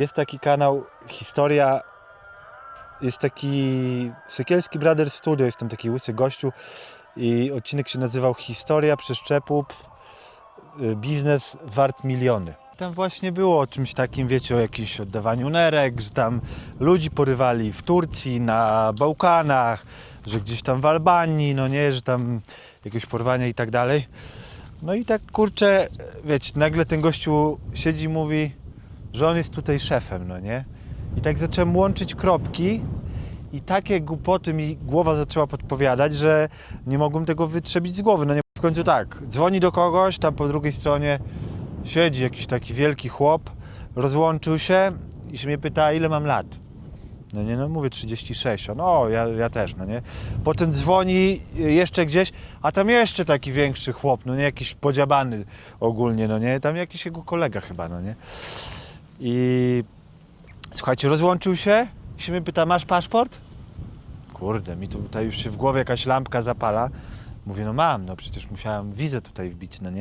Jest taki kanał Historia. Jest taki Sykielski Brothers Studio, jest tam taki łysy gościu i odcinek się nazywał Historia przeszczepów, y, biznes wart miliony. Tam właśnie było o czymś takim, wiecie, o jakimś oddawaniu nerek, że tam ludzi porywali w Turcji, na Bałkanach, że gdzieś tam w Albanii, no nie, że tam jakieś porwania i tak dalej. No i tak kurczę, wiecie, nagle ten gościu siedzi i mówi, że on jest tutaj szefem, no nie? I tak zacząłem łączyć kropki i takie głupoty mi głowa zaczęła podpowiadać, że nie mogłem tego wytrzebić z głowy. No nie, w końcu tak, dzwoni do kogoś, tam po drugiej stronie siedzi jakiś taki wielki chłop, rozłączył się i się mnie pyta, ile mam lat. No nie, no mówię 36, on, o, ja, ja też, no nie. Potem dzwoni jeszcze gdzieś, a tam jeszcze taki większy chłop, no nie, jakiś podziabany ogólnie, no nie, tam jakiś jego kolega chyba, no nie. I słuchajcie, rozłączył się się mnie pyta, masz paszport? Kurde, mi tu tutaj już się w głowie jakaś lampka zapala. Mówię, no mam, no przecież musiałem wizę tutaj wbić, no nie.